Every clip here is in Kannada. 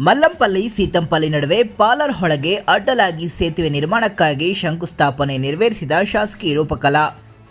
ಮಲ್ಲಂಪಲ್ಲಿ, ಸೀತಂಪಲ್ಲಿ ನಡುವೆ ಪಾಲರ್ ಹೊಳಗೆ ಅಡ್ಡಲಾಗಿ ಸೇತುವೆ ನಿರ್ಮಾಣಕ್ಕಾಗಿ ಶಂಕುಸ್ಥಾಪನೆ ನೆರವೇರಿಸಿದ ಶಾಸಕಿ ರೂಪಕಲಾ.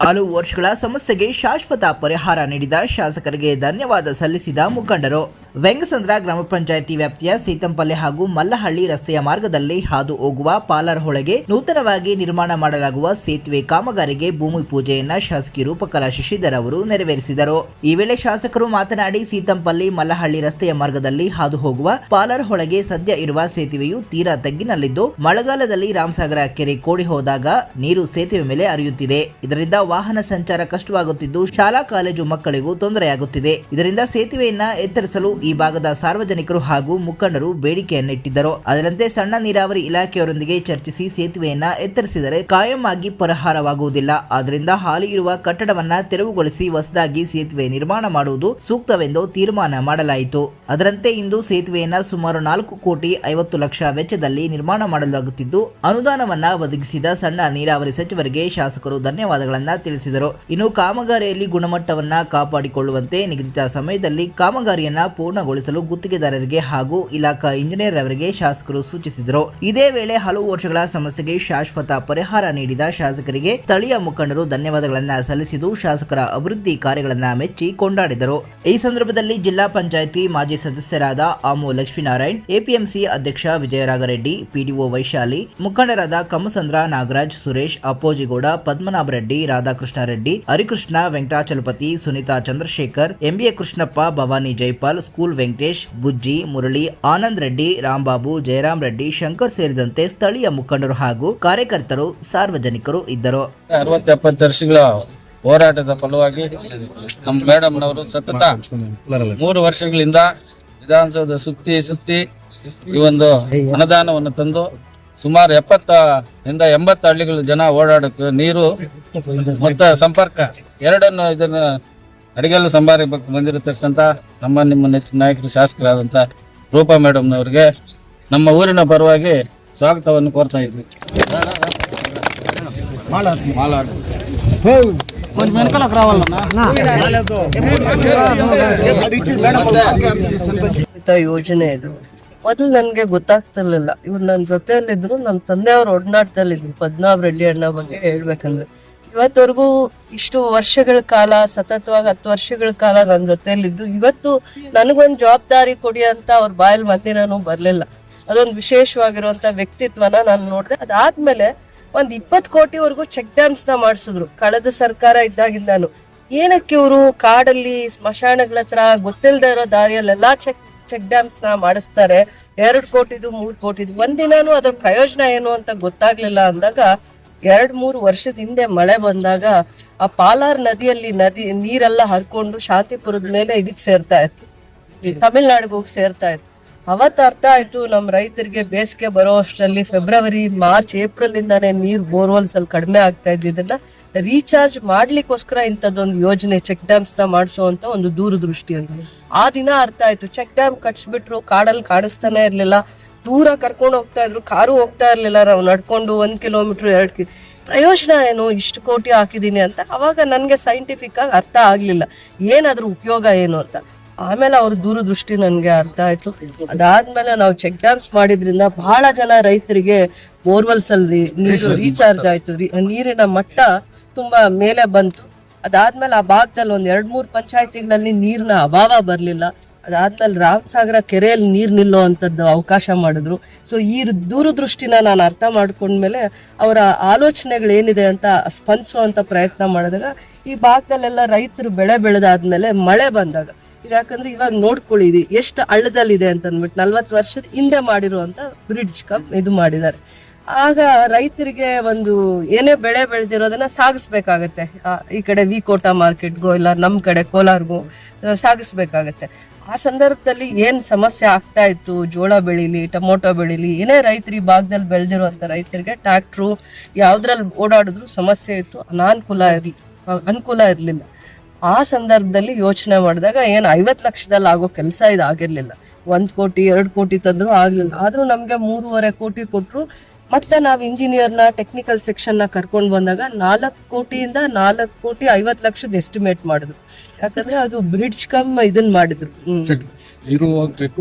ಹಲವು ವರ್ಷಗಳ ಸಮಸ್ಯೆಗೆ ಶಾಶ್ವತ ಪರಿಹಾರ ನೀಡಿದ ಶಾಸಕರಿಗೆ ಧನ್ಯವಾದ ಸಲ್ಲಿಸಿದ ಮುಖಂಡರು. ವೆಂಗಸಂದ್ರ ಗ್ರಾಮ ಪಂಚಾಯಿತಿ ವ್ಯಾಪ್ತಿಯ ಸೀತಂಪಲ್ಲೆ ಹಾಗೂ ಮಲ್ಲಹಳ್ಳಿ ರಸ್ತೆಯ ಮಾರ್ಗದಲ್ಲಿ ಹಾದು ಹೋಗುವ ಪಾಲರ್ ಹೊಳೆಗೆ ನೂತನವಾಗಿ ನಿರ್ಮಾಣ ಮಾಡಲಾಗುವ ಸೇತುವೆ ಕಾಮಗಾರಿಗೆ ಭೂಮಿ ಪೂಜೆಯನ್ನ ಶಾಸಕಿ ರೂಪಕಲಾ ಶಶಿಧರ್ ಅವರು ನೆರವೇರಿಸಿದರು. ಈ ವೇಳೆ ಶಾಸಕರು ಮಾತನಾಡಿ, ಸೀತಂಪಲ್ಲಿ ಮಲ್ಲಹಳ್ಳಿ ರಸ್ತೆಯ ಮಾರ್ಗದಲ್ಲಿ ಹಾದು ಹೋಗುವ ಪಾಲರ್ ಹೊಳೆಗೆ ಸದ್ಯ ಇರುವ ಸೇತುವೆಯು ತೀರಾ ತಗ್ಗಿನಲ್ಲಿದ್ದು, ಮಳೆಗಾಲದಲ್ಲಿ ರಾಮಸಾಗರ, ಕೆರೆ ಕೋಡಿ ಹೋದಾಗ ನೀರು ಸೇತುವೆ ಮೇಲೆ ಹರಿಯುತ್ತಿದೆ. ಇದರಿಂದ ವಾಹನ ಸಂಚಾರ ಕಷ್ಟವಾಗುತ್ತಿದ್ದು, ಶಾಲಾ, ಕಾಲೇಜು ಮಕ್ಕಳಿಗೂ ತೊಂದರೆಯಾಗುತ್ತಿದೆ. ಇದರಿಂದ ಸೇತುವೆಯನ್ನ ಎತ್ತರಿಸಲು ಈ ಭಾಗದ ಸಾರ್ವಜನಿಕರು ಹಾಗೂ ಮುಖಂಡರು ಬೇಡಿಕೆಯನ್ನಿಟ್ಟಿದ್ದರು. ಅದರಂತೆ ಸಣ್ಣ ನೀರಾವರಿ ಇಲಾಖೆಯವರೊಂದಿಗೆ ಚರ್ಚಿಸಿ ಸೇತುವೆಯನ್ನ ಎತ್ತರಿಸಿದರೆ ಕಾಯಂ ಆಗಿ ಪರಿಹಾರವಾಗುವುದಿಲ್ಲ. ಆದ್ದರಿಂದ ಹಾಲಿ ಇರುವ ಕಟ್ಟಡವನ್ನ ತೆರವುಗೊಳಿಸಿ ಹೊಸದಾಗಿ ಸೇತುವೆ ನಿರ್ಮಾಣ ಮಾಡುವುದು ಸೂಕ್ತವೆಂದು ತೀರ್ಮಾನ ಮಾಡಲಾಯಿತು. ಅದರಂತೆ ಇಂದು ಸೇತುವೆಯನ್ನ ಸುಮಾರು ನಾಲ್ಕು ಕೋಟಿ ಐವತ್ತು ಲಕ್ಷ ವೆಚ್ಚದಲ್ಲಿ ನಿರ್ಮಾಣ ಮಾಡಲಾಗುತ್ತಿದ್ದು, ಅನುದಾನವನ್ನ ಒದಗಿಸಿದ ಸಣ್ಣ ನೀರಾವರಿ ಸಚಿವರಿಗೆ ಶಾಸಕರು ಧನ್ಯವಾದಗಳನ್ನ ತಿಳಿಸಿದರು. ಇನ್ನು ಕಾಮಗಾರಿಯಲ್ಲಿ ಗುಣಮಟ್ಟವನ್ನ ಕಾಪಾಡಿಕೊಳ್ಳುವಂತೆ ನಿಗದಿತ ಸಮಯದಲ್ಲಿ ಕಾಮಗಾರಿಯನ್ನ ಪೂರ್ಣಗೊಳಿಸಲು ಗುತ್ತಿಗೆದಾರರಿಗೆ ಹಾಗೂ ಇಲಾಖಾ ಇಂಜಿನಿಯರ್ ಅವರಿಗೆ ಶಾಸಕರು ಸೂಚಿಸಿದರು. ಇದೇ ವೇಳೆ ಹಲವು ವರ್ಷಗಳ ಸಮಸ್ಯೆಗೆ ಶಾಶ್ವತ ಪರಿಹಾರ ನೀಡಿದ ಶಾಸಕರಿಗೆ ಸ್ಥಳೀಯ ಮುಖಂಡರು ಧನ್ಯವಾದಗಳನ್ನ ಸಲ್ಲಿಸಿದ್ದು ಶಾಸಕರ ಅಭಿವೃದ್ಧಿ ಕಾರ್ಯಗಳನ್ನ ಮೆಚ್ಚಿ ಕೊಂಡಾಡಿದರು. ಈ ಸಂದರ್ಭದಲ್ಲಿ ಜಿಲ್ಲಾ ಪಂಚಾಯಿತಿ ಮಾಜಿ ಸದಸ್ಯರಾದ ಆಮು ಲಕ್ಷ್ಮೀನಾರಾಯಣ್, ಎಪಿಎಂಸಿ ಅಧ್ಯಕ್ಷ ವಿಜಯರಾಘರೆಡ್ಡಿ ಪಿಡಿಒ ವೈಶಾಲಿ, ಮುಖಂಡರಾದ ಕಮಸಂದ್ರ ನಾಗರಾಜ್, ಸುರೇಶ್, ಅಪ್ಪೋಜಿಗೌಡ, ಪದ್ಮನಾಭ ರೆಡ್ಡಿ, ರಾಧಾಕೃಷ್ಣ ರೆಡ್ಡಿ, ಹರಿಕೃಷ್ಣ ವೆಂಕಟಾಚಲಪತಿ, ಸುನೀತಾ ಚಂದ್ರಶೇಖರ್, ಎಂಬಿಎ ಕೃಷ್ಣಪ್ಪ, ಭವಾನಿ ಜೈಪಾಲ್ ಸ್ಕೂಲ್ ವೆಂಕಟೇಶ್, ಬುಜ್ಜಿ, ಮುರಳಿ, ಆನಂದ್ ರೆಡ್ಡಿ ರಾಂಬಾಬು ಜಯರಾಮ್ ರೆಡ್ಡಿ, ಶಂಕರ್ ಸೇರಿದಂತೆ ಸ್ಥಳೀಯ ಮುಖಂಡರು ಹಾಗೂ ಕಾರ್ಯಕರ್ತರು, ಸಾರ್ವಜನಿಕರು ಇದ್ದರು. ಅರವತ್ತು ಎಪ್ಪತ್ತು ವರ್ಷಗಳ ಹೋರಾಟದ ಫಲವಾಗಿ ನಮ್ಮ ಮೇಡಮ್ನವರು ಸತತ ಮೂರು ವರ್ಷಗಳಿಂದ ವಿಧಾನಸೌಧ ಸುತ್ತಿ ಸುತ್ತಿ ಈ ಒಂದು ಅನುದಾನವನ್ನು ತಂದು ಸುಮಾರು ಎಪ್ಪತ್ತ ಇಂದ ಎಂಬತ್ತು ಹಳ್ಳಿಗಳ ಜನ ಓಡಾಡಕ್ಕೆ ನೀರು, ಮತ್ತು ಸಂಪರ್ಕ ಎರಡನ್ನು ಇದನ್ನ ಅಡಿಗೆಲ್ಲು ಸಂಭಾರಿ ಬಂದಿರತಕ್ಕಂತ ನಮ್ಮ ನಿಮ್ಮ ನೆಚ್ಚಿನ ನಾಯಕರು ಶಾಸಕರಾದಂತ ರೂಪಾ ಮೇಡಮ್ನವ್ರಿಗೆ ನಮ್ಮ ಊರಿನ ಪರವಾಗಿ ಸ್ವಾಗತವನ್ನು ಕೋರ್ತಾ ಇದ್ವಿ. ಯೋಜನೆ ಇದು. ಮೊದಲು ನನಗೆ ಗೊತ್ತಾಗ್ತಿರ್ಲಿಲ್ಲ. ಇವ್ರು ನನ್ನ ಜೊತೆಯಲ್ಲಿದ್ರು ನನ್ನ ತಂದೆಯವ್ರ ಒಡನಾಡ್ತಲ್ಲಿದ್ರು ಪದ್ಮನಾಭ್ ರೆಡ್ಡಿ ಅಣ್ಣ ಬಗ್ಗೆ ಹೇಳ್ಬೇಕಂದ್ರೆ. ಇವತ್ತವರೆಗೂ ಇಷ್ಟು ವರ್ಷಗಳ ಕಾಲ, ಸತತವಾಗಿ ಹತ್ತು ವರ್ಷಗಳ ಕಾಲ ನನ್ನ ಜೊತೆಯಲ್ಲಿದ್ದು, ಇವತ್ತು ನನಗೊಂದು ಜವಾಬ್ದಾರಿ ಕೊಡಿ ಅಂತ ಅವ್ರ ಬಾಯಲ್ಲಿ ಮಂದಿರನೂ ಬರಲಿಲ್ಲ. ಅದೊಂದು ವಿಶೇಷವಾಗಿರುವಂತ ವ್ಯಕ್ತಿತ್ವನ ನಾನು ನೋಡಿದೆ. ಅದಾದ್ಮೇಲೆ ಒಂದ್ ಇಪ್ಪತ್ ಕೋಟಿವರೆಗೂ ಚೆಕ್ ಡ್ಯಾಮ್ಸ್ನ ಮಾಡಿಸಿದ್ರು. ಕಳೆದ ಸರ್ಕಾರ ಇದ್ದಾಗಿಂದಾನು ಏನಕ್ಕೆ ಇವರು ಕಾಡಲ್ಲಿ ಸ್ಮಶಾನಗಳ ಹತ್ರ ಗೊತ್ತಿಲ್ಲದೆ ಇರೋ ದಾರಿಯಲ್ಲೆಲ್ಲಾ ಚೆಕ್ ಚೆಕ್ ಡ್ಯಾಮ್ಸ್ನ ಮಾಡಿಸ್ತಾರೆ? ಎರಡು ಕೋಟಿದು, ಮೂರ್ ಕೋಟಿದು. ಒಂದಿನಾನು ಅದ್ರ ಪ್ರಯೋಜನ ಏನು ಅಂತ ಗೊತ್ತಾಗ್ಲಿಲ್ಲ ಅಂದಾಗ ಎರಡ್ ಮೂರು ವರ್ಷದ ಹಿಂದೆ ಮಳೆ ಬಂದಾಗ ಆ ಪಾಲಾರ್ ನದಿಯಲ್ಲಿ ನದಿ ನೀರೆಲ್ಲ ಹರ್ಕೊಂಡು ಶಾಂತಿಪುರದ ಮೇಲೆ ಇದಕ್ ಸೇರ್ತಾ ಇತ್ತು. ತಮಿಳ್ನಾಡಿಗೆ ಹೋಗಿ ಸೇರ್ತಾ ಇತ್ತು. ಅವತ್ತು ಅರ್ಥ ಆಯ್ತು ನಮ್ಮ ರೈತರಿಗೆ ಬೇಸಿಗೆ ಬರೋ ಅಷ್ಟರಲ್ಲಿ ಫೆಬ್ರವರಿ ಮಾರ್ಚ್ ಏಪ್ರಿಲ್ ಇಂದಾನೆ ನೀರು ಬೋರ್ವೆಲ್ಸ್ ಅಲ್ಲಿ ಕಡಿಮೆ ಆಗ್ತಾ ಇದ್ದಿದ್ದನ್ನ ರೀಚಾರ್ಜ್ ಮಾಡ್ಲಿಕ್ಕೋಸ್ಕರ ಇಂಥದ್ದೊಂದು ಯೋಜನೆ ಚೆಕ್ ಡ್ಯಾಮ್ಸ್ನ ಮಾಡಿಸುವಂತ ಒಂದು ದೂರದೃಷ್ಟಿ ಅಂತ ಆ ದಿನ ಅರ್ಥ ಆಯ್ತು. ಚೆಕ್ ಡ್ಯಾಮ್ ಕಟ್ಸ್ಬಿಟ್ರು ಕಾಡಲ್ಲಿ ಕಾಣಿಸ್ತಾನೆ ಇರ್ಲಿಲ್ಲ. ದೂರ ಕರ್ಕೊಂಡು ಹೋಗ್ತಾ ಇದ್ರು ಕಾರು ಹೋಗ್ತಾ ಇರ್ಲಿಲ್ಲ ನಾವು ನಡ್ಕೊಂಡು ಒಂದ್ ಕಿಲೋಮೀಟರ್ ಎರಡು ಕಿ ಪ್ರಯೋಜನ ಏನು? ಇಷ್ಟು ಕೋಟಿ ಹಾಕಿದ್ದೀನಿ ಅಂತ ಅವಾಗ ನನಗೆ ಸೈಂಟಿಫಿಕ್ ಆಗಿ ಅರ್ಥ ಆಗಲಿಲ್ಲ. ಏನಾದ್ರೂ ಉಪಯೋಗ ಏನು ಅಂತ. ಆಮೇಲೆ ಅವ್ರ ದೂರದೃಷ್ಟಿ ನನಗೆ ಅರ್ಥ ಆಯ್ತು. ಅದಾದ್ಮೇಲೆ ನಾವು ಚೆಕ್ ಡ್ಯಾಮ್ಸ್ ಮಾಡಿದ್ರಿಂದ ಬಹಳ ಜನ ರೈತರಿಗೆ ಬೋರ್ವೆಲ್ಸ್ ಅಲ್ಲಿ ನೀರು ರೀಚಾರ್ಜ್ ಆಯ್ತು ನೀರಿನ ಮಟ್ಟ ತುಂಬಾ ಮೇಲೆ ಬಂತು. ಅದಾದ್ಮೇಲೆ ಆ ಭಾಗದಲ್ಲಿ ಒಂದ್ ಎರಡ್ ಮೂರ್ ಪಂಚಾಯತಿಗಳಲ್ಲಿ ನೀರಿನ ಅಭಾವ ಬರ್ಲಿಲ್ಲ. ಅದಾದ್ಮೇಲೆ ರಾಮಸಾಗರ ಕೆರೆಯಲ್ಲಿ ನೀರು ನಿಲ್ಲೋ ಅಂಥದ್ದು ಅವಕಾಶ ಮಾಡಿದ್ರು. ಸೊ ಈ ದೂರದೃಷ್ಟಿನ ನಾನು ಅರ್ಥ ಮಾಡ್ಕೊಂಡ್ಮೇಲೆ ಅವರ ಆಲೋಚನೆಗಳು ಏನಿದೆ ಅಂತ ಸ್ಪಂದಿಸುವಂತ ಪ್ರಯತ್ನ ಮಾಡಿದಾಗ, ಈ ಭಾಗದಲ್ಲೆಲ್ಲ ರೈತರು ಬೆಳೆ ಬೆಳೆದಾದ್ಮೇಲೆ ಮಳೆ ಬಂದಾಗ ಯಾಕಂದ್ರೆ ಇವಾಗ ನೋಡ್ಕೊಳ್ಳಿ ಎಷ್ಟು ಹಳ್ಳದಲ್ಲಿದೆ ಅಂತ ಅಂದ್ಬಿಟ್ಟು ನಲ್ವತ್ತು ವರ್ಷದ ಹಿಂದೆ ಮಾಡಿರುವಂತ ಬ್ರಿಡ್ಜ್ ಕಮ್ ಇದು ಮಾಡಿದ್ದಾರೆ. ಆಗ ರೈತರಿಗೆ ಒಂದು ಏನೇ ಬೆಳೆ ಬೆಳೆದಿರೋದನ್ನ ಸಾಗಿಸ್ಬೇಕಾಗತ್ತೆ. ಈ ಕಡೆ ವಿ ಕೋಟಾ ಮಾರ್ಕೆಟ್ಗೋ ಇಲ್ಲ ನಮ್ಮ ಕಡೆ ಕೋಲಾರ್ಗೋ, ಸಾಗಿಸ್ಬೇಕಾಗತ್ತೆ. ಆ ಸಂದರ್ಭದಲ್ಲಿ ಏನ್ ಸಮಸ್ಯೆ ಆಗ್ತಾ ಇತ್ತು? ಜೋಳ ಬೆಳಿಲಿ, ಟೊಮೊಟೊ ಬೆಳಿಲಿ, ಏನೇ ರೈತರಿ ಭಾಗದಲ್ಲಿ ಬೆಳೆದಿರುವಂತ ರೈತರಿಗೆ ಟ್ರ್ಯಾಕ್ಟ್ರು ಯಾವ್ದ್ರಲ್ಲಿ ಓಡಾಡಿದ್ರು ಸಮಸ್ಯೆ ಇತ್ತು. ಅನಾನುಕೂಲ ಇರ್ಲಿ, ಅನುಕೂಲ ಇರ್ಲಿಲ್ಲ. ಆ ಸಂದರ್ಭದಲ್ಲಿ ಯೋಚನೆ ಮಾಡಿದಾಗ ಏನ್ ಐವತ್ ಲಕ್ಷದಲ್ಲಿ ಆಗೋ ಕೆಲಸ ಇದು ಆಗಿರಲಿಲ್ಲ. ಒಂದ್ ಕೋಟಿ, ಎರಡ್ ಕೋಟಿ ತಂದ್ರು ಆಗ್ಲಿಲ್ಲ. ಆದ್ರೂ ನಮ್ಗೆ ಮೂರುವರೆ ಕೋಟಿ ಕೊಟ್ರು ಮತ್ತೆ ನಾವ್ ಇಂಜಿನಿಯರ್ನ ಟೆಕ್ನಿಕಲ್ ಸೆಕ್ಷನ್ನ ಕರ್ಕೊಂಡ್ ಬಂದಾಗ ನಾಲ್ಕು ಕೋಟಿಯಿಂದ ನಾಲ್ಕು ಕೋಟಿ ಐವತ್ ಲಕ್ಷದ ಎಸ್ಟಿಮೇಟ್ ಮಾಡಿದ್ರು ಯಾಕಂದ್ರೆ ಅದು ಬ್ರಿಡ್ಜ್ ಕಮ್ ಇದನ್ ಮಾಡಿದ್ರು.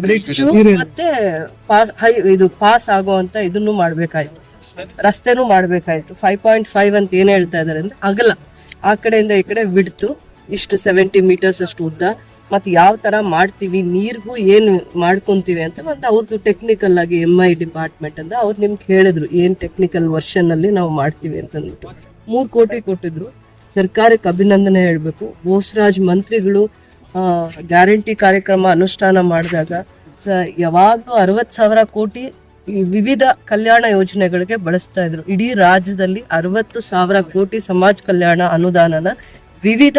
ಬ್ರಿಡ್ಜ್ ಮತ್ತೆ ಪಾಸ್ ಹೈ ಇದು ಪಾಸ್ ಆಗುವಂತ ಇದನ್ನು ಮಾಡ್ಬೇಕಾಯ್ತು. ರಸ್ತೆನೂ ಮಾಡ್ಬೇಕಾಯ್ತು. ಫೈವ್ ಪಾಯಿಂಟ್ ಫೈವ್ ಅಂತ ಏನ್ ಹೇಳ್ತಾ ಇದಾರೆ ಅಂದ್ರೆ ಅಗಲ. ಆ ಕಡೆಯಿಂದ ಈ ಕಡೆ ಬಿಡ್ತು ಇಷ್ಟು ಸೆವೆಂಟಿ ಮೀಟರ್ಸ್ ಅಷ್ಟು ಉದ್ದ. ಮತ್ತೆ ಯಾವ ತರ ಮಾಡ್ತೀವಿ ನೀರಿಗೂ ಏನು ಮಾಡ್ಕೊಂತೀವಿ ಅಂತ ಮತ್ತೆ ಅವ್ರದ್ದು ಟೆಕ್ನಿಕಲ್ ಆಗಿ ಎಂ ಐ ಡಿಪಾರ್ಟ್ಮೆಂಟ್ ಅಂತ ಅವ್ರು ನಿಮ್ಗೆ ಹೇಳಿದ್ರು ಏನ್ ಟೆಕ್ನಿಕಲ್ ವರ್ಷನ್ ಅಲ್ಲಿ ನಾವು ಮಾಡ್ತೀವಿ ಅಂತ ಮೂರು ಮೂರ್ ಕೋಟಿ ಕೊಟ್ಟಿದ್ರು. ಸರ್ಕಾರಕ್ಕೆ ಅಭಿನಂದನೆ ಹೇಳಬೇಕು. ಬೋಸರಾಜ್ ಮಂತ್ರಿಗಳು ಗ್ಯಾರಂಟಿ ಕಾರ್ಯಕ್ರಮ ಅನುಷ್ಠಾನ ಮಾಡಿದಾಗ ಸ- ಯಾವಾಗಲೂ ಅರವತ್ತು ಸಾವಿರ ಕೋಟಿ ವಿವಿಧ ಕಲ್ಯಾಣ ಯೋಜನೆಗಳಿಗೆ ಬಳಸ್ತಾ ಇದ್ರು. ಇಡೀ ರಾಜ್ಯದಲ್ಲಿ ಅರವತ್ತು ಸಾವಿರ ಕೋಟಿ ಸಮಾಜ ಕಲ್ಯಾಣ ಅನುದಾನನ ವಿವಿಧ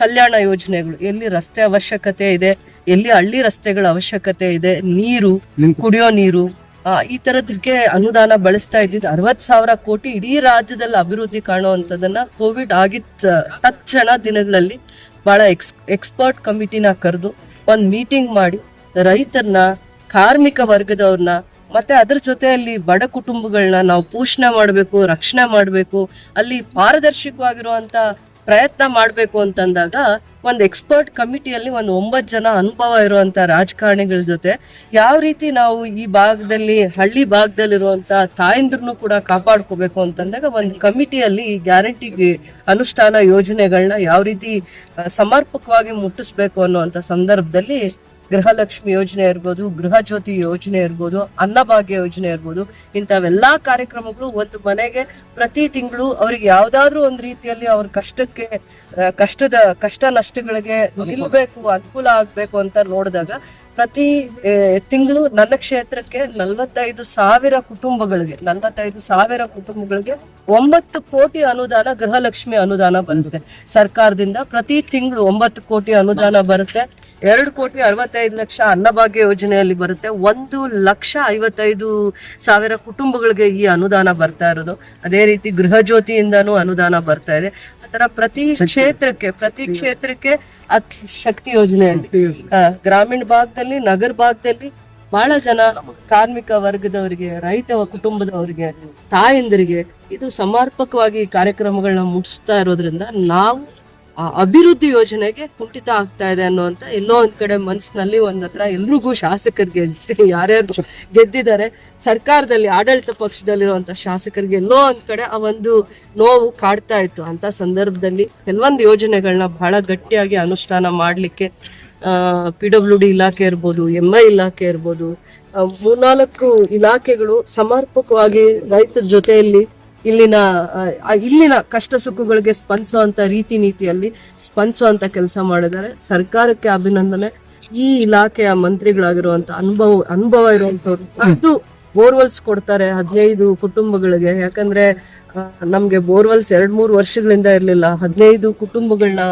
ಕಲ್ಯಾಣ ಯೋಜನೆಗಳು. ಎಲ್ಲಿ ರಸ್ತೆ ಅವಶ್ಯಕತೆ ಇದೆ ಎಲ್ಲಿ ಹಳ್ಳಿ ರಸ್ತೆಗಳ ಅವಶ್ಯಕತೆ ಇದೆ ನೀರು ಕುಡಿಯೋ ನೀರು ಈ ತರದಕ್ಕೆ ಅನುದಾನ ಬಳಸ್ತಾ ಇದ್ದಿದ್ದು ಅರವತ್ ಸಾವಿರ ಕೋಟಿ ಇಡೀ ರಾಜ್ಯದಲ್ಲಿ ಅಭಿವೃದ್ಧಿ ಕಾಣುವಂತದನ್ನ ಕೋವಿಡ್ ಆಗಿದ್ದ ತಕ್ಷಣ ದಿನಗಳಲ್ಲಿ ಬಹಳ ಎಕ್ಸ್ ಎಕ್ಸ್ಪರ್ಟ್ ಕಮಿಟಿನ ಕರೆದು ಒಂದ್ ಮೀಟಿಂಗ್ ಮಾಡಿ ರೈತರನ್ನ ಕಾರ್ಮಿಕ ವರ್ಗದವ್ರನ್ನ ಮತ್ತೆ ಅದ್ರ ಜೊತೆಯಲ್ಲಿ ಬಡ ಕುಟುಂಬಗಳನ್ನ ನಾವು ಪೋಷಣೆ ಮಾಡಬೇಕು ರಕ್ಷಣೆ ಮಾಡಬೇಕು ಅಲ್ಲಿ ಪಾರದರ್ಶಕವಾಗಿರುವಂತ ಪ್ರಯತ್ನ ಮಾಡಬೇಕು ಅಂತಂದಾಗ ಒಂದು ಎಕ್ಸ್ಪರ್ಟ್ ಕಮಿಟಿಯಲ್ಲಿ ಒಂದು ಒಂಬತ್ತು ಜನ ಅನುಭವ ಇರುವಂತ ರಾಜಕಾರಣಿಗಳ ಜೊತೆ ಯಾವ ರೀತಿ ನಾವು ಈ ಭಾಗದಲ್ಲಿ, ಹಳ್ಳಿ ಭಾಗದಲ್ಲಿರುವಂತ ತಾಯಂದ್ರನ್ನು ಕೂಡ ಕಾಪಾಡ್ಕೋಬೇಕು ಅಂತಂದಾಗ ಒಂದು ಕಮಿಟಿಯಲ್ಲಿ ಈ ಗ್ಯಾರಂಟಿ ಅನುಷ್ಠಾನ ಯೋಜನೆಗಳನ್ನ ಯಾವ ರೀತಿ ಸಮರ್ಪಕವಾಗಿ ಮುಟ್ಟಿಸ್ಬೇಕು ಅನ್ನುವಂತ ಸಂದರ್ಭದಲ್ಲಿ ಗೃಹಲಕ್ಷ್ಮಿ ಯೋಜನೆ ಇರ್ಬೋದು, ಗೃಹ ಜ್ಯೋತಿ ಯೋಜನೆ ಇರ್ಬೋದು, ಅನ್ನಭಾಗ್ಯ ಯೋಜನೆ ಇರ್ಬೋದು, ಇಂಥವೆಲ್ಲಾ ಕಾರ್ಯಕ್ರಮಗಳು ಒಂದು ಮನೆಗೆ ಪ್ರತಿ ತಿಂಗಳು ಅವ್ರಿಗೆ ಯಾವ್ದಾದ್ರು ಒಂದ್ ರೀತಿಯಲ್ಲಿ ಅವ್ರ ಕಷ್ಟಕ್ಕೆ ಕಷ್ಟದ, ಕಷ್ಟ ನಷ್ಟಗಳಿಗೆ ನಿಲ್ಬೇಕು, ಅನುಕೂಲ ಆಗ್ಬೇಕು ಅಂತ ನೋಡಿದಾಗ ಪ್ರತಿ ತಿಂಗಳು ನನ್ನ ಕ್ಷೇತ್ರಕ್ಕೆ ನಲವತ್ತೈದು ಸಾವಿರ ಕುಟುಂಬಗಳಿಗೆ, ನಲವತ್ತೈದು ಸಾವಿರ ಕುಟುಂಬಗಳಿಗೆ ಒಂಬತ್ತು ಕೋಟಿ ಅನುದಾನ, ಗೃಹಲಕ್ಷ್ಮಿ ಅನುದಾನ ಬಂದಿದೆ. ಸರ್ಕಾರದಿಂದ ಪ್ರತಿ ತಿಂಗಳು ಒಂಬತ್ತು ಕೋಟಿ ಅನುದಾನ ಬರುತ್ತೆ. ಎರಡು ಕೋಟಿ ಅರವತ್ತೈದು ಲಕ್ಷ ಅನ್ನಭಾಗ್ಯ ಯೋಜನೆಯಲ್ಲಿ ಬರುತ್ತೆ. ಒಂದು ಲಕ್ಷ ಐವತ್ತೈದು ಸಾವಿರ ಕುಟುಂಬಗಳಿಗೆ ಈ ಅನುದಾನ ಬರ್ತಾ ಇರೋದು. ಅದೇ ರೀತಿ ಗೃಹ ಜ್ಯೋತಿಯಿಂದನೂ ಅನುದಾನ ಬರ್ತಾ ಇದೆ. ಆತರ ಪ್ರತಿ ಕ್ಷೇತ್ರಕ್ಕೆ ಪ್ರತಿ ಕ್ಷೇತ್ರಕ್ಕೆ ಅತ್ ಶಕ್ತಿ ಯೋಜನೆಯಲ್ಲಿ ಗ್ರಾಮೀಣ ಭಾಗದಲ್ಲಿ ನಗರ ಭಾಗದಲ್ಲಿ ಬಹಳ ಜನ ಕಾರ್ಮಿಕ ವರ್ಗದವರಿಗೆ ರೈತ ಕುಟುಂಬದವರಿಗೆ ತಾಯಂದಿರಿಗೆ ಇದು ಸಮರ್ಪಕವಾಗಿ ಕಾರ್ಯಕ್ರಮಗಳನ್ನ ಮುಗಿಸ್ತಾ ಇರೋದ್ರಿಂದ ನಾವು ಆ ಅಭಿವೃದ್ಧಿ ಯೋಜನೆಗೆ ಕುಂಠಿತ ಆಗ್ತಾ ಇದೆ ಅನ್ನುವಂತ ಎಲ್ಲೋ ಒಂದ್ ಕಡೆ ಮನಸ್ಸಿನಲ್ಲಿ ಒಂದ್ ಹತ್ರ ಎಲ್ರಿಗೂ ಶಾಸಕರಿಗೆ ಯಾರ್ಯಾರು ಗೆದ್ದಿದ್ದಾರೆ, ಸರ್ಕಾರದಲ್ಲಿ, ಆಡಳಿತ ಪಕ್ಷದಲ್ಲಿರುವಂತ ಶಾಸಕರಿಗೆ ಎಲ್ಲೋ ಒಂದ್ ಕಡೆ ಆ ಒಂದು ನೋವು ಕಾಡ್ತಾ ಇತ್ತು. ಅಂತ ಸಂದರ್ಭದಲ್ಲಿ ಕೆಲವೊಂದು ಯೋಜನೆಗಳನ್ನ ಬಹಳ ಗಟ್ಟಿಯಾಗಿ ಅನುಷ್ಠಾನ ಮಾಡ್ಲಿಕ್ಕೆ ಪಿ ಡಬ್ಲ್ಯೂ ಡಿ ಇಲಾಖೆ ಇರ್ಬೋದು, ಎಂ ಐ ಇಲಾಖೆ ಇರ್ಬೋದು ಮೂರ್ನಾಲ್ಕು ಇಲಾಖೆಗಳು ಸಮರ್ಪಕವಾಗಿ ರೈತರ ಜೊತೆಯಲ್ಲಿ ಇಲ್ಲಿನ ಇಲ್ಲಿನ ಕಷ್ಟ ಸುಖಗಳಿಗೆ ಸ್ಪಂದಿಸುವಂತ ರೀತಿ ನೀತಿಯಲ್ಲಿ ಸ್ಪಂದಿಸುವಂತ ಕೆಲಸ ಮಾಡಿದ್ದಾರೆ. ಸರ್ಕಾರಕ್ಕೆ ಅಭಿನಂದನೆ. ಈ ಇಲಾಖೆಯ ಮಂತ್ರಿಗಳಾಗಿರುವಂತ ಅನುಭವ ಅನುಭವ ಇರುವಂತವ್ರು ಅದು ಬೋರ್ವೆಲ್ಸ್ ಕೊಡ್ತಾರೆ ಹದಿನೈದು ಕುಟುಂಬಗಳಿಗೆ. ಯಾಕಂದ್ರೆ ನಮ್ಗೆ ಬೋರ್ವೆಲ್ಸ್ ಎರಡ್ ಮೂರು ವರ್ಷಗಳಿಂದ ಇರ್ಲಿಲ್ಲ. ಹದಿನೈದು ಕುಟುಂಬಗಳನ್ನ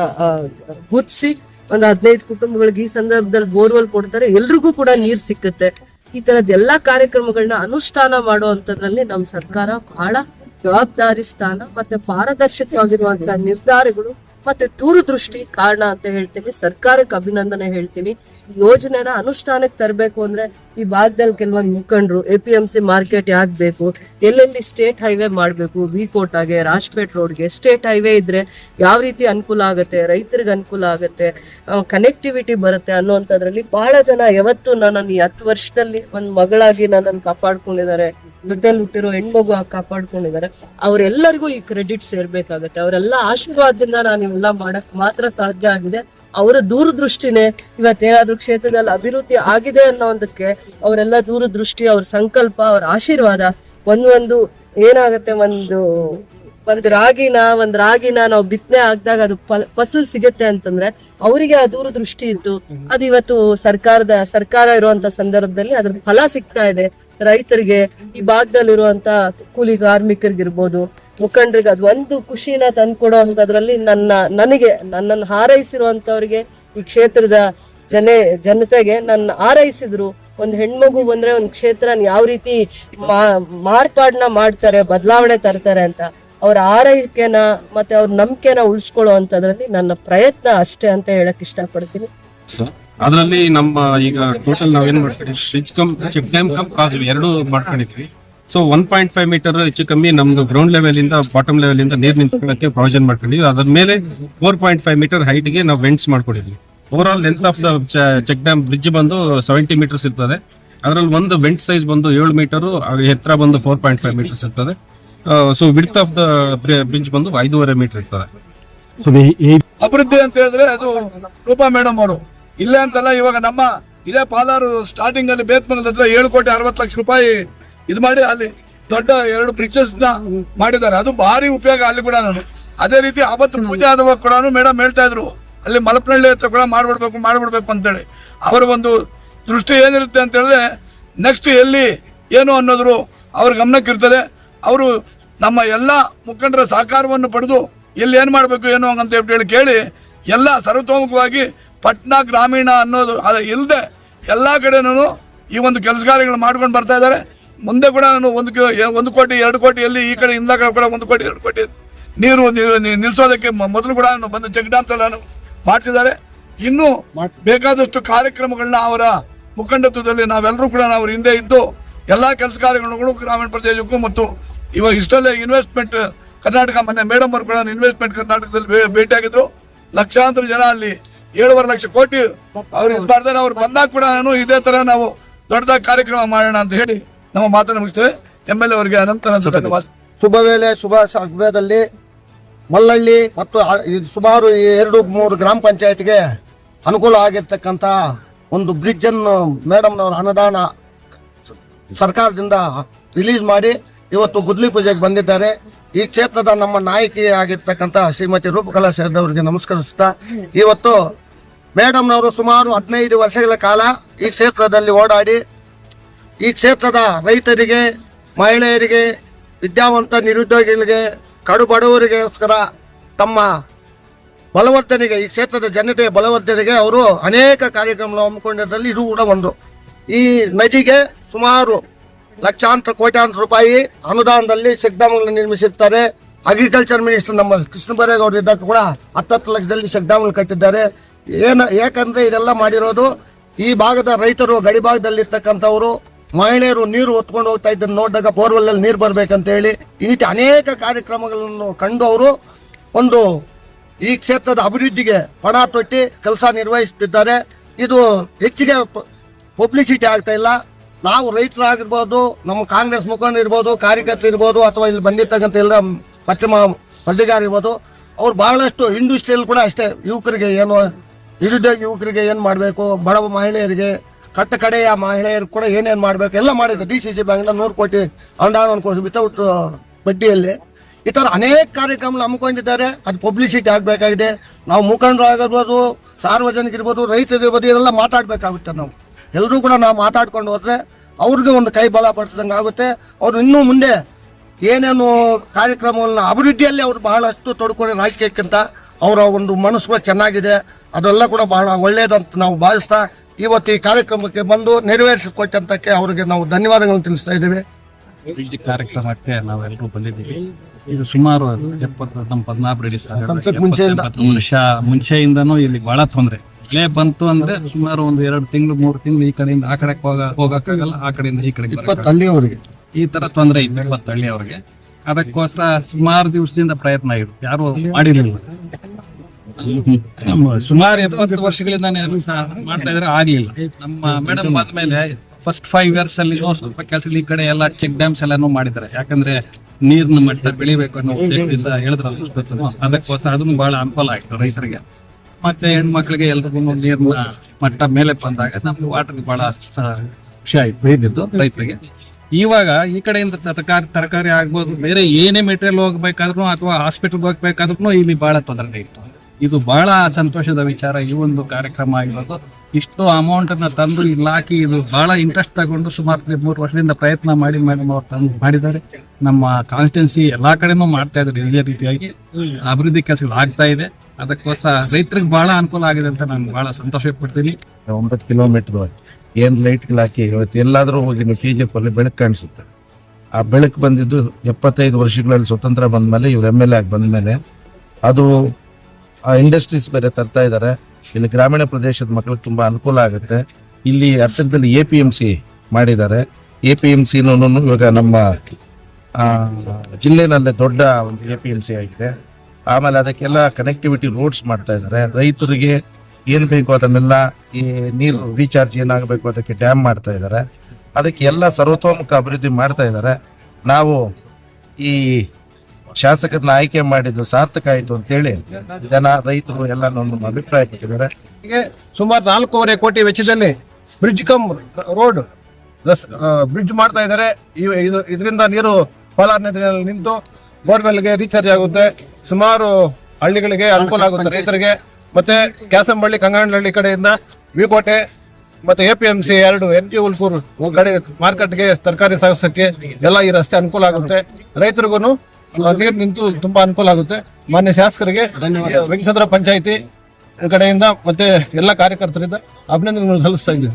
ಗುರ್ಸಿ ಒಂದು ಹದಿನೈದು ಕುಟುಂಬಗಳಿಗೆ ಈ ಸಂದರ್ಭದಲ್ಲಿ ಬೋರ್ವೆಲ್ ಕೊಡ್ತಾರೆ. ಎಲ್ರಿಗೂ ಕೂಡ ನೀರ್ ಸಿಕ್ಕತ್ತೆ. ಈ ತರದ್ ಎಲ್ಲಾ ಕಾರ್ಯಕ್ರಮಗಳನ್ನ ಅನುಷ್ಠಾನ ಮಾಡುವಂತದ್ರಲ್ಲಿ ನಮ್ ಸರ್ಕಾರ ಬಹಳ ಜವಾಬ್ದಾರಿ ಸ್ಥಾನ ಮತ್ತೆ ಪಾರದರ್ಶಕವಾಗಿರುವಂತಹ ನಿರ್ಧಾರಗಳು ಮತ್ತೆ ದೂರದೃಷ್ಟಿ ಕಾರಣ ಅಂತ ಹೇಳ್ತೀನಿ. ಸರ್ಕಾರಕ್ಕೆ ಅಭಿನಂದನೆ ಹೇಳ್ತೀನಿ. ಯೋಜನೆನ ಅನುಷ್ಠಾನಕ್ಕೆ ತರಬೇಕು ಅಂದ್ರೆ ಈ ಭಾಗದಲ್ಲಿ ಕೆಲವೊಂದು ಮುಖಂಡರು A P M C market ಯಾಕೆ ಬೇಕು ಎಲ್ಲೆಲ್ಲಿ ಸ್ಟೇಟ್ ಹೈವೇ ಮಾಡಬೇಕು ವಿ ಕೋಟಾಗೆ ರಾಜ್ಪೇಟ್ ರೋಡ್ಗೆ, ಸ್ಟೇಟ್ ಹೈವೇ ಇದ್ರೆ ಯಾವ ರೀತಿ ಅನುಕೂಲ ಆಗುತ್ತೆ, ರೈತರಿಗೆ ಅನುಕೂಲ ಆಗುತ್ತೆ ಕನೆಕ್ಟಿವಿಟಿ ಬರುತ್ತೆ ಅನ್ನೋಂಥದ್ರಲ್ಲಿ ಬಹಳ ಜನ ಯಾವತ್ತು ನನ್ನನ್ನು ಈ ಹತ್ತು ವರ್ಷದಲ್ಲಿ ಒಂದು ಮಗಳಾಗಿ ನನ್ನನ್ನು ಕಾಪಾಡ್ಕೊಂಡಿದ್ದಾರೆ ಜೊತೆಲಿ ಹುಟ್ಟಿರೋ ಹೆಣ್ಮಗು ಕಾಪಾಡ್ಕೊಂಡಿದ್ದಾರೆ, ಅವರೆಲ್ಲರಿಗೂ ಈ ಕ್ರೆಡಿಟ್ ಸೇರ್ಬೇಕಾಗತ್ತೆ, ಅವರೆಲ್ಲ ಆಶೀರ್ವಾದದಿಂದ ನಾನು ಇವೆಲ್ಲ ಮಾಡಕ್ ಮಾತ್ರ ಸಾಧ್ಯ ಆಗಿದೆ. ಅವರ ದೂರದೃಷ್ಟಿನೇ ಇವತ್ತೇನಾದ್ರೂ ಕ್ಷೇತ್ರದಲ್ಲಿ ಅಭಿವೃದ್ಧಿ ಆಗಿದೆ ಅನ್ನೋದಕ್ಕೆ ಅವರೆಲ್ಲ ದೂರದೃಷ್ಟಿ, ಅವ್ರ ಸಂಕಲ್ಪ, ಅವ್ರ ಆಶೀರ್ವಾದ ಒಂದೊಂದು ಏನಾಗತ್ತೆ, ಒಂದು, ಒಂದ್ ರಾಗಿನ ಒಂದ್ ರಾಗಿನ ನಾವು ಬಿತ್ತನೆ ಆಗ್ದಾಗ ಅದು ಫಸಲ್ ಸಿಗುತ್ತೆ ಅಂತಂದ್ರೆ ಅವರಿಗೆ ಆ ದೂರದೃಷ್ಟಿ ಇತ್ತು ಅದು ಇವತ್ತು ಸರ್ಕಾರದ, ಸರ್ಕಾರ ಇರುವಂತ ಸಂದರ್ಭದಲ್ಲಿ ಅದ್ರ ಫಲ ಸಿಗ್ತಾ ಇದೆ. ರೈತರಿಗೆ ಈ ಭಾಗದಲ್ಲಿರುವಂತ ಕೂಲಿ ಕಾರ್ಮಿಕರಿಗಿರ್ಬೋದು ಮುಖಂಡರಿಗೆ ಅದು ಒಂದು ಖುಷಿನ ತಂದ್ಕೊಡೋ ಅಂತದ್ರಲ್ಲಿ ನನ್ನ, ನನಗೆ, ನನ್ನನ್ನು ಹಾರೈಸಿರುವಂತವ್ರಿಗೆ ಈ ಕ್ಷೇತ್ರದ ಜನ, ಜನತೆಗೆ ನನ್ನ ಹಾರೈಸಿದ್ರು. ಒಂದು ಹೆಣ್ಮಗು ಬಂದ್ರೆ ಒಂದ್ ಕ್ಷೇತ್ರ ಯಾವ ರೀತಿ ಮಾರ್ಪಾಡ್ನ ಮಾಡ್ತಾರೆ, ಬದಲಾವಣೆ ತರ್ತಾರೆ ಅಂತ ಅವ್ರ ಆರೈಕೆನ ಮತ್ತೆ ಅವ್ರ ನಂಬಿಕೆನ ಉಳಿಸ್ಕೊಳ್ಳೋ ಅಂತದ್ರಲ್ಲಿ ನನ್ನ ಪ್ರಯತ್ನ ಅಷ್ಟೇ ಅಂತ ಹೇಳಕ್ ಇಷ್ಟಪಡ್ತೀನಿ. ಅದರಲ್ಲಿ ನಮ್ಮ ಈಗ ಟೋಟಲ್ ನಾವೇನ್ ಮಾಡ್ತೀವಿ? ಎರಡು ಮಾಡ್ಕೊಂಡಿದ್ವಿ. So one point five metre ಹೆಚ್ಚು ಕಮ್ಮಿ ನಮ್ದು ಗ್ರೌಂಡ್ ಲೆವೆಲ್ ಇಂದ ಬಾಟಮ್ ಲೆವೆಲ್ ಇಂದ ನೀರ್ ನಿಂತ್ಕೊಳ್ಳೋಕೆ ಪ್ರಾವಿಷನ್ ಮಾಡ್ಕೊಂಡಿದ್ವಿ ಅದರ ಮೇಲೆ ಫೋರ್ ಪಾಯಿಂಟ್ ಫೈವ್ ಮೀಟರ್ ಹೈಟ್ಗೆ ನಾವು ವೆಂಟ್ಸ್ ಮಾಡ್ಕೊಂಡಿದ್ವಿ over all length of the check dam bridge ಬಂದು ಸೆವೆಂಟಿ ಮೀಟರ್ಸ್ ಇರ್ತದೆ. ಅದರಲ್ಲಿ ಒಂದು ವೆಂಟ್ ಸೈಜ್ ಬಂದು ಏಳು ಮೀಟರ್ ಎತ್ತರ ಬಂದು ಫೋರ್ ಪಾಯಿಂಟ್ ಫೈವ್ ಮೀಟರ್ಸ್ ಇರ್ತದೆ. So width of the bridge ಬಂದು ಐದೂವರೆ ಮೀಟರ್ ಇರ್ತದೆ. ಅಭಿವೃದ್ಧಿ ಅಂತ ಹೇಳಿದ್ರೆ ಅದು ರೂಪಾ ಮೇಡಮ್ ಅವರು. ಇಲ್ಲ ಅಂತಲ್ಲ ಇವಾಗ ನಮ್ಮ ಇದೇ ಪಾಲಾರು ಸ್ಟಾರ್ಟಿಂಗ್ ಅಲ್ಲಿ ಬೇತ್ಮಂಗಲ ಹತ್ರ ಏಳು ಕೋಟಿ ಅರವತ್ತು ಲಕ್ಷ ರೂಪಾಯಿ ಇದು ಮಾಡಿ ಅಲ್ಲಿ ದೊಡ್ಡ ಎರಡು ಬ್ರಿಡ್ಜಸ್ನ ಮಾಡಿದ್ದಾರೆ. ಅದು ಭಾರಿ ಉಪಯೋಗ ಅಲ್ಲಿ ಕೂಡ ನಾನು. ಅದೇ ರೀತಿ ಅವತ್ತು ಪೂಜೆ ಆದವಾಗ ಕೂಡ ಮೇಡಮ್ ಹೇಳ್ತಾ ಇದ್ರು. ಅಲ್ಲಿ ಮಲಪನಹಳ್ಳಿ ಹತ್ರ ಕೂಡ ಮಾಡ್ಬಿಡ್ಬೇಕು ಮಾಡ್ಬಿಡ್ಬೇಕು ಅಂತೇಳಿ. ಅವರ ಒಂದು ದೃಷ್ಟಿ ಏನಿರುತ್ತೆ ಅಂತ ಹೇಳಿದ್ರೆ ನೆಕ್ಸ್ಟ್ ಎಲ್ಲಿ ಏನು ಅನ್ನೋದ್ರು ಅವ್ರ ಗಮನಕ್ಕೆ ಇರ್ತದೆ. ಅವರು ನಮ್ಮ ಎಲ್ಲ ಮುಖಂಡರ ಸಹಕಾರವನ್ನು ಪಡೆದು ಎಲ್ಲಿ ಏನ್ ಮಾಡಬೇಕು ಏನು ಅಂತ ಹೇಳಿ ಕೇಳಿ ಎಲ್ಲ ಸರ್ವತೋಮುಖವಾಗಿ ಪಟ್ನಾ ಗ್ರಾಮೀಣ ಅನ್ನೋದು ಅದ ಇಲ್ಲದೆ ಎಲ್ಲ ಕಡೆನೂ ಈ ಒಂದು ಕೆಲಸ ಕಾರ್ಯಗಳು ಮಾಡ್ಕೊಂಡು ಬರ್ತಾ ಇದ್ದಾರೆ. ಮುಂದೆ ಕೂಡ ನಾನು ಒಂದು ಒಂದು ಕೋಟಿ ಎರಡು ಕೋಟಿಯಲ್ಲಿ ಈ ಕಡೆ ಇಂದ ಕಡೆ ಒಂದು ಕೋಟಿ ಎರಡು ಕೋಟಿ ನೀರು ನಿ- ನಿ- ನಿಲ್ಸೋದಕ್ಕೆ ಮ- ಮೊದಲು ಕೂಡ ನಾನು ಬಂದು ಜಗ್ ಡ್ಯಾಮ್ ನಾನು ಮಾಡಿಸಿದ್ದಾರೆ ಇನ್ನೂ ಬೇಕಾದಷ್ಟು ಕಾರ್ಯಕ್ರಮಗಳನ್ನ ಅವರ ಮುಖಂಡತ್ವದಲ್ಲಿ ನಾವೆಲ್ಲರೂ ಕೂಡ ನಾವು ಅವ್ರ ಹಿಂದೆ ಇದ್ದು ಎಲ್ಲಾ ಕೆಲಸ ಕಾರ್ಯಗಳು ಗ್ರಾಮೀಣ ಪ್ರದೇಶಕ್ಕೂ ಮತ್ತು ಇವಾಗ ಇಷ್ಟಲ್ಲೇ ಇನ್ವೆಸ್ಟ್ಮೆಂಟ್ ಕರ್ನಾಟಕ ಮೊನ್ನೆ ಮೇಡಮ್ ಅವರು ಕೂಡ ಇನ್ವೆಸ್ಟ್ಮೆಂಟ್ ಕರ್ನಾಟಕದಲ್ಲಿ ಭೇಟಿ ಭೇಟಿಯಾಗಿದ್ರು. ಲಕ್ಷಾಂತರ ಜನ ಅಲ್ಲಿ ಏಳುವರೆ ಲಕ್ಷ ಕೋಟಿ ಅವ್ರು ಇದು ಮಾಡಿದ್ರೆ ಅವ್ರು ಬಂದಾಗ ಕೂಡ ನಾನು ಇದೇ ತರ ನಾವು ದೊಡ್ಡದಾಗಿ ಕಾರ್ಯಕ್ರಮ ಮಾಡೋಣ ಅಂತ ಹೇಳಿ ನಮ್ಮ ಮಾತನ್ನು ಮುಗಿಸ್ತೇವೆ. ಎಂ ಎಲ್ ಅವರಿಗೆ ಅನಂತ ಶುಭ ವೇಳೆ ಶುಭ ಸಮಯದಲ್ಲಿ ಮಲ್ಲಳ್ಳಿ ಮತ್ತು ಸುಮಾರು ಎರಡು ಮೂರು ಗ್ರಾಮ ಪಂಚಾಯತ್ಗೆ ಅನುಕೂಲ ಆಗಿರ್ತಕ್ಕಂಥ ಒಂದು ಬ್ರಿಡ್ಜ್ ಅನ್ನು ಮೇಡಮ್ನವರ ಅನುದಾನ ಸರ್ಕಾರದಿಂದ ರಿಲೀಸ್ ಮಾಡಿ ಇವತ್ತು ಗುದ್ಲಿ ಪೂಜೆಗೆ ಬಂದಿದ್ದಾರೆ. ಈ ಕ್ಷೇತ್ರದ ನಮ್ಮ ನಾಯಕಿ ಆಗಿರ್ತಕ್ಕಂಥ ಶ್ರೀಮತಿ ರೂಪಕಲಾ ಸೇರಿದವರಿಗೆ ನಮಸ್ಕರಿಸ್ತಾ ಇವತ್ತು ಮೇಡಮ್ನವರು ಸುಮಾರು ಹದಿನೈದು ವರ್ಷಗಳ ಕಾಲ ಈ ಕ್ಷೇತ್ರದಲ್ಲಿ ಓಡಾಡಿ ಈ ಕ್ಷೇತ್ರದ ರೈತರಿಗೆ, ಮಹಿಳೆಯರಿಗೆ, ವಿದ್ಯಾವಂತ ನಿರುದ್ಯೋಗಿಗಳಿಗೆ ಕಡು ಬಡವರಿಗೋಸ್ಕರ ತಮ್ಮ ಬಲವರ್ಧನೆಗೆ, ಈ ಕ್ಷೇತ್ರದ ಜನತೆಯ ಬಲವರ್ಧನೆಗೆ ಅವರು ಅನೇಕ ಕಾರ್ಯಕ್ರಮಗಳು ಹಮ್ಮಿಕೊಂಡಿದ್ದಲ್ಲಿ ಇದು ಕೂಡ ಒಂದು. ಈ ನದಿಗೆ ಸುಮಾರು ಲಕ್ಷಾಂತರ, ಕೋಟ್ಯಾಂತರ ರೂಪಾಯಿ ಅನುದಾನದಲ್ಲಿ ಚೆಕ್ ಡ್ಯಾಮ್ಗಳನ್ನು ನಿರ್ಮಿಸಿರ್ತಾರೆ. ಅಗ್ರಿಕಲ್ಚರ್ ಮಿನಿಸ್ಟರ್ ನಮ್ಮ ಕೃಷ್ಣ ಬೈರೇಗೌಡರು ಇದ್ದಾಗ ಕೂಡ ಹತ್ತತ್ತು ಲಕ್ಷದಲ್ಲಿ ಚೆಕ್ ಕಟ್ಟಿದ್ದಾರೆ. ಏನ ಯಾಕಂದ್ರೆ ಇದೆಲ್ಲ ಮಾಡಿರೋದು ಈ ಭಾಗದ ರೈತರು ಗಡಿ ಭಾಗದಲ್ಲಿ ಇರ್ತಕ್ಕಂಥವ್ರು ಮಹಿಳೆಯರು ನೀರು ಹೊತ್ಕೊಂಡು ಹೋಗ್ತಾ ಇದ್ದನ್ನು ನೋಡಿದಾಗ ಬೋರ್ವೆಲ್ ಅಲ್ಲಿ ನೀರು ಬರ್ಬೇಕಂತ ಹೇಳಿ ಈ ರೀತಿ ಅನೇಕ ಕಾರ್ಯಕ್ರಮಗಳನ್ನು ಕಂಡು ಅವರು ಒಂದು ಈ ಕ್ಷೇತ್ರದ ಅಭಿವೃದ್ಧಿಗೆ ಪಣ ತೊಟ್ಟಿ ಕೆಲಸ ನಿರ್ವಹಿಸುತ್ತಿದ್ದಾರೆ. ಇದು ಹೆಚ್ಚಿಗೆ ಪಬ್ಲಿಸಿಟಿ ಆಗ್ತಾ ಇಲ್ಲ. ನಾವು ರೈತರಾಗಿರ್ಬೋದು, ನಮ್ಮ ಕಾಂಗ್ರೆಸ್ ಮುಖಂಡ ಇರ್ಬೋದು, ಕಾರ್ಯಕರ್ತರು ಇರ್ಬೋದು, ಅಥವಾ ಇಲ್ಲಿ ಬಂದಿರ್ತಕ್ಕಂಥ ಎಲ್ಲ ಪಶ್ಚಿಮ ವರದಿಗಾರ ಇರ್ಬೋದು, ಅವ್ರು ಬಹಳಷ್ಟು ಇಂಡಸ್ಟ್ರಿಯಲ್ ಕೂಡ ಅಷ್ಟೇ, ಯುವಕರಿಗೆ ಏನು ನಿರುದ್ಯೋಗ ಯುವಕರಿಗೆ ಏನು ಮಾಡಬೇಕು ಬಡವ ಮಹಿಳೆಯರಿಗೆ ಕಟ್ಟ ಕಡೆಯ ಮಹಿಳೆಯರು ಕೂಡ ಏನೇನು ಮಾಡಬೇಕು, ಎಲ್ಲ ಮಾಡಿದ್ರು. ಡಿ ಸಿ ಸಿ ಬ್ಯಾಂಕ್ನ ನೂರು ಕೋಟಿ ಅನುದಾನ ಕೊಟ್ಟು ವಿತೌಟ್ ಬಡ್ಡಿಯಲ್ಲಿ ಈ ಥರ ಅನೇಕ ಕಾರ್ಯಕ್ರಮ ಹಮ್ಮಿಕೊಂಡಿದ್ದಾರೆ. ಅದು ಪಬ್ಲಿಸಿಟಿ ಆಗಬೇಕಾಗಿದೆ. ನಾವು ಮುಖಂಡರು ಆಗಿರ್ಬೋದು ಸಾರ್ವಜನಿಕ ಇರ್ಬೋದು ರೈತರಿರ್ಬೋದು, ಇದೆಲ್ಲ ಮಾತಾಡಬೇಕಾಗುತ್ತೆ ನಾವು. ಎಲ್ಲರೂ ಕೂಡ ನಾವು ಮಾತಾಡ್ಕೊಂಡು ಹೋದ್ರೆ ಅವ್ರಿಗೆ ಒಂದು ಕೈ ಬಲ ಪಡಿಸಿದಂಗೆ ಆಗುತ್ತೆ. ಅವರು ಇನ್ನೂ ಮುಂದೆ ಏನೇನು ಕಾರ್ಯಕ್ರಮಗಳನ್ನ ಅಭಿವೃದ್ಧಿಯಲ್ಲಿ ಅವರು ಬಹಳಷ್ಟು ತೊಡ್ಕೊಂಡು ರಾಜಕೀಯಕ್ಕಿಂತ ಅವರ ಒಂದು ಮನಸ್ಸು ಚೆನ್ನಾಗಿದೆ. ಅದೆಲ್ಲ ಕೂಡ ಬಹಳ ಒಳ್ಳೆಯದಂತ ನಾವು ಭಾವಿಸ್ತಾ ಇವತ್ತು ಈ ಕಾರ್ಯಕ್ರಮಕ್ಕೆ ಬಂದು ನೆರವೇರಿಸಿಕೊಟ್ಟಂತಕ್ಕೆ ಅವರಿಗೆ ನಾವು ಧನ್ಯವಾದಗಳನ್ನು ತಿಳಿಸ್ತಾ ಇದ್ದೇವೆ. ಕಾರ್ಯಕ್ರಮಕ್ಕೆ ನಾವೆಲ್ಲರೂ ಬಂದಿದ್ದೀವಿ. ಇದು ಸುಮಾರು ಎಪ್ಪತ್ತು ನಮ್ಮ. ವರ್ಷ ಮುಂಚೆಯಿಂದನೂ ಇಲ್ಲಿ ಬಹಳ ತೊಂದರೆ. ಮಳೆ ಬಂತು ಅಂದ್ರೆ ಸುಮಾರು ಒಂದು ಎರಡು ತಿಂಗಳು ಮೂರು ತಿಂಗಳು ಈ ಕಡೆಯಿಂದ ಆ ಕಡೆ ಹೋಗ ಹೋಗಕ್ಕಾಗಲ್ಲ ಆ ಕಡೆಯಿಂದ ಈ ಕಡೆ ಅವರಿಗೆ ಹಳ್ಳಿಯವರಿಗೆ ಈ ತರ ತೊಂದರೆ ಇತ್ತು ಇಪ್ಪತ್ತು ಹಳ್ಳಿ ಅವ್ರಿಗೆ ಅದಕ್ಕೋಸ್ಕರ ಸುಮಾರು ದಿವಸದಿಂದ ಪ್ರಯತ್ನ ಆಗಿದೆ ಯಾರು ಮಾಡಿರ್ಲಿಲ್ಲ. ಸುಮಾರು ಎಪ್ಪತ್ತು ವರ್ಷಗಳಿಂದ ಮಾಡ್ತಾ ಇದ್ರೆ ಆಗ್ಲಿಲ್ಲ. ನಮ್ಮ ಮೇಡಮ್ ಬಂದ್ಮೇಲೆ ಫಸ್ಟ್ ಫೈವ್ ಇಯರ್ಸ್ ಅಲ್ಲಿ ಸ್ವಲ್ಪ ಕೆಲಸ ಈ ಕಡೆ ಎಲ್ಲ ಚೆಕ್ ಡ್ಯಾಮ್ಸ್ ಎಲ್ಲಾನು ಮಾಡಿದ್ದಾರೆ. ಯಾಕಂದ್ರೆ ನೀರಿನ ಮಟ್ಟ ಬೆಳಿಬೇಕು ಅನ್ನೋ ಉದ್ದೇಶದಿಂದ ಹೇಳಿದ್ರಲ್ಲ ಅದಕ್ಕೋಸ್ಕರ ಅದನ್ನು ಬಹಳ ಅನುಕೂಲ ಆಯ್ತು ರೈತರಿಗೆ. ಮತ್ತೆ ಹೆಣ್ಮಕ್ಳಿಗೆ ಎಲ್ರಿಗೂ ನೀರಿನ ಮಟ್ಟ ಮೇಲೆ ಬಂದಾಗ ನಮ್ಗೆ ವಾಟರ್ ಬಹಳ ಖುಷಿ ಆಯ್ತು ರೈತರಿಗೆ. ಇವಾಗ ಈ ಕಡೆಯಿಂದ ತರಕಾರಿ ತರಕಾರಿ ಆಗ್ಬೋದು, ಬೇರೆ ಏನೇ ಮೆಟೀರಿಯಲ್ ಹೋಗ್ಬೇಕಾದ್ರೂ ಅಥವಾ ಹಾಸ್ಪಿಟಲ್ ಹೋಗ್ಬೇಕಾದ್ರೂ ಇಲ್ಲಿ ಬಹಳ ತೊಂದರೆ ಇತ್ತು. ಇದು ಬಹಳ ಸಂತೋಷದ ವಿಚಾರ ಈ ಒಂದು ಕಾರ್ಯಕ್ರಮ ಆಗಿರೋದು. ಇಷ್ಟು ಅಮೌಂಟ್ ಅನ್ನ ತಂದು ಇಲ್ಲಿ ಇದು ಬಹಳ ಇಂಟ್ರೆಸ್ಟ್ ತಗೊಂಡು ಸುಮಾರು ಮೂರು ವರ್ಷದಿಂದ ಪ್ರಯತ್ನ ಮಾಡಿ ಅವ್ರು ತಂದು ಮಾಡಿದ್ದಾರೆ. ನಮ್ಮ ಕಾನ್ಸ್ಟಿಟ್ಯೂನ್ಸಿ ಎಲ್ಲಾ ಕಡೆನೂ ಮಾಡ್ತಾ ಇದ್ದಾರೆ ಇದೇ ರೀತಿಯಾಗಿ. ಅಭಿವೃದ್ಧಿ ಕೆಲಸಗಳು ಆಗ್ತಾ ಇದೆ. ಅದಕ್ಕೋಸ್ಕರ ರೈತರಿಗೆ ಬಹಳ ಅನುಕೂಲ ಆಗಿದೆ ಅಂತ ನಾನು ಬಹಳ ಸಂತೋಷ ಪಡ್ತೀನಿ ಒಂಬತ್ತು ಕಿಲೋಮೀಟರ್ ಏನ್ ಲೈಟ್ಗಳು ಹಾಕಿ ಇವತ್ತು ಎಲ್ಲಾದ್ರೂ ಹೋಗಿ ನೀವು ಕೆ ಜಿ ಎಫ್ ಅಲ್ಲಿ ಬೆಳಕು ಕಾಣಿಸುತ್ತೆ. ಆ ಬೆಳಕು ಬಂದಿದ್ದು ಎಪ್ಪತ್ತೈದು ವರ್ಷಗಳಲ್ಲಿ ಸ್ವತಂತ್ರ ಬಂದ್ಮೇಲೆ ಇವ್ರು ಎಂ ಎಲ್ ಎ ಆಗಿ ಬಂದ್ಮೇಲೆ ಅದು ಆ ಇಂಡಸ್ಟ್ರೀಸ್ ಬೇರೆ ತರ್ತಾ ಇದ್ದಾರೆ ಇಲ್ಲಿ ಗ್ರಾಮೀಣ ಪ್ರದೇಶದ ಮಕ್ಕಳಿಗೆ ತುಂಬಾ ಅನುಕೂಲ ಆಗುತ್ತೆ. ಇಲ್ಲಿ ಹತ್ತಿರದಲ್ಲಿ ಎ ಪಿ ಎಂ ಸಿ ಮಾಡಿದ್ದಾರೆ. ಎ ಪಿ ಎಂ ಸಿ ಇವಾಗ ನಮ್ಮ ಜಿಲ್ಲೆನಲ್ಲೇ ದೊಡ್ಡ ಒಂದು ಎ ಪಿ ಎಂ ಸಿ ಆಗಿದೆ. ಆಮೇಲೆ ಅದಕ್ಕೆಲ್ಲ ಕನೆಕ್ಟಿವಿಟಿ ರೋಡ್ಸ್ ಮಾಡ್ತಾ ಇದ್ದಾರೆ. ರೈತರಿಗೆ ಏನ್ ಬೇಕು ಅದನ್ನೆಲ್ಲ ಈ ನೀರು ರೀಚಾರ್ಜ್ ಏನಾಗಬೇಕು ಅದಕ್ಕೆ ಡ್ಯಾಮ್ ಮಾಡ್ತಾ ಇದ್ದಾರೆ. ಅದಕ್ಕೆ ಎಲ್ಲ ಸರ್ವತೋಮುಖ ಅಭಿವೃದ್ಧಿ ಮಾಡ್ತಾ ಇದ್ದಾರೆ. ನಾವು ಈ ಶಾಸಕರನ್ನ ಆಯ್ಕೆ ಮಾಡಿದ್ದು ಸಾರ್ಥಕ ಆಯ್ತು ಅಂತೇಳಿ ಜನ ರೈತರು ಎಲ್ಲ ನಮ್ಮ ಅಭಿಪ್ರಾಯ ಪಟ್ಟಿದ್ದಾರೆ ಹೀಗೆ ಸುಮಾರು ನಾಲ್ಕೂವರೆ ಕೋಟಿ ವೆಚ್ಚದಲ್ಲಿ ಬ್ರಿಡ್ಜ್ ಕಮ್ ರೋಡ್ ಬ್ರಿಡ್ಜ್ ಮಾಡ್ತಾ ಇದ್ದಾರೆ. ಇವ- ಇದು ಇದರಿಂದ ನೀರು ಕೋಲಾರ ನದಿಯಲ್ಲಿ ನಿಂತು ಬೋರ್ವೆಲ್ಗೆ ರೀಚಾರ್ಜ್ ಆಗುತ್ತೆ. ಸುಮಾರು ಹಳ್ಳಿಗಳಿಗೆ ಅನುಕೂಲ ಆಗುತ್ತೆ ರೈತರಿಗೆ. ಮತ್ತೆ ಕ್ಯಾಸಂಬಳ್ಳಿ ಕಂಗಾಣಹಳ್ಳಿ ಕಡೆಯಿಂದ ವಿಕೋಟೆ ಮತ್ತೆ ಎ ಪಿ ಎಂ ಸಿ ಎರಡು ಎನ್ ಜಿ ಉಲ್ಕೂರು ಕಡೆ ಮಾರ್ಕೆಟ್ಗೆ ತರಕಾರಿ ಸಾಗಿಸಕ್ಕೆ ಎಲ್ಲ ಈ ರಸ್ತೆ ಅನುಕೂಲ ಆಗುತ್ತೆ. ರೈತರಿಗೂ ನೀರು ನಿಂತು ತುಂಬಾ ಅನುಕೂಲ ಆಗುತ್ತೆ. ಮಾನ್ಯ ಶಾಸಕರಿಗೆ ವೆಂಕಟೇಶ್ವರ ಪಂಚಾಯಿತಿ ಕಡೆಯಿಂದ ಮತ್ತೆ ಎಲ್ಲ ಕಾರ್ಯಕರ್ತರಿಂದ ಅಭಿನಂದನೆಗಳನ್ನು ಸಲ್ಲಿಸ್ತಾ ಇದ್ದೀವಿ